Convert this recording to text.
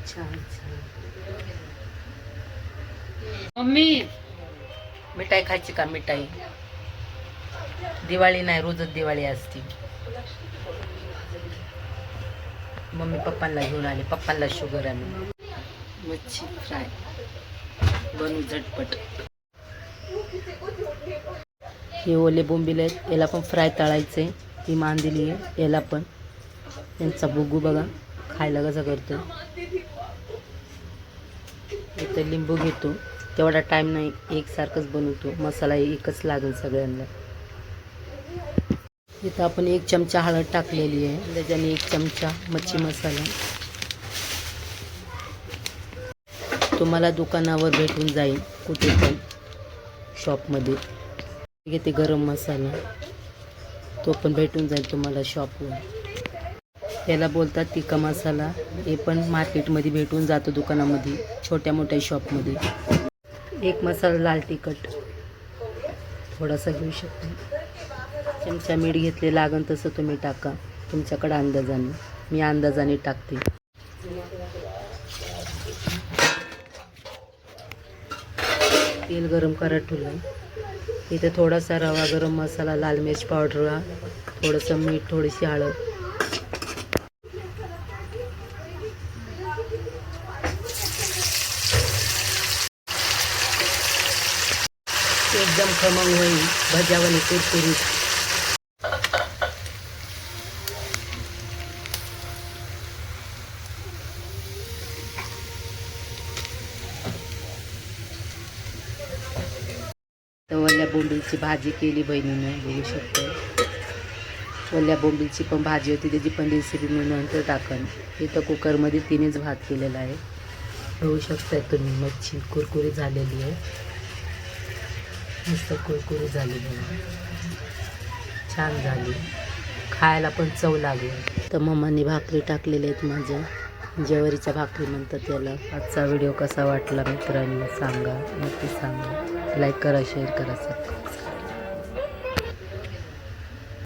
अच्छा अच्छा मम्मी. मिठाई खायची का मिठाई? दिवाळी नाही रोजच दिवाळी असते. मम्मी पप्पांना घेऊन आले पप्पांना शुगर आली मच्छी फ्राय. बनू झटपट. हे ओले बोंबिले आहेत याला पण फ्राय तळायचे ती मान दिली आहे याला पण. त्यांचा बुगू बघा खायला कसा करतो तर लिंबू घेतो. तेवढा टाईम नाही एकसारखंच बनवतो. मसाला एकच लागेल सगळ्यांना. इथं आपण एक चमचा हळद टाकलेली आहे. त्याच्याने एक चमचा मच्छी मसाला. तुम्हाला दुकानावर भेटून जाईल कुठे पण शॉपमध्ये घेते गरम मसाला. तो पण भेटून जाईल तुम्हाला शॉपवर याला बोलतात तिका मसाला. हे पण मार्केटमध्ये भेटून जातो दुकानामध्ये छोट्या मोठ्या शॉपमध्ये. एक मसाला लाल तिखट. थोडासा घेऊ शकतो. चमचा मीठ घेतले लागन तसं तुम्ही टाका. तुमच्याकडं अंदाजाने. मी अंदाजाने टाकते. तेल गरम करत ठेवलं. इथे थोडासा रवा गरम मसाला लाल मिरच पावडर थोडंसं मीठ थोडीशी हळद. एकदम खमंग होईल भज्यावाली कुरकुरीत. तर वल्या बोंबीलची भाजी केली बहिणीनं बघू शकतो वल्या बोंबीलची पण भाजी होती त्याची पण रेसिपी मी नंतर टाकन. इथं कुकरमध्ये तिनेच भात केलेला आहे. बघू शकताय तुम्ही मच्छी कुरकुरी झालेली आहे. मस्त कुरकुरी झाली छान झाली. खायला पण चव लागली. तर मम्माने भाकरी टाकलेली आहेत माझ्या. जेवारीच्या भाकरी म्हणतात त्याला आजचा व्हिडिओ कसा वाटला मित्रांनी सांगा. नक्की सांगा. लाईक करा शेअर करा सबस्क्राईब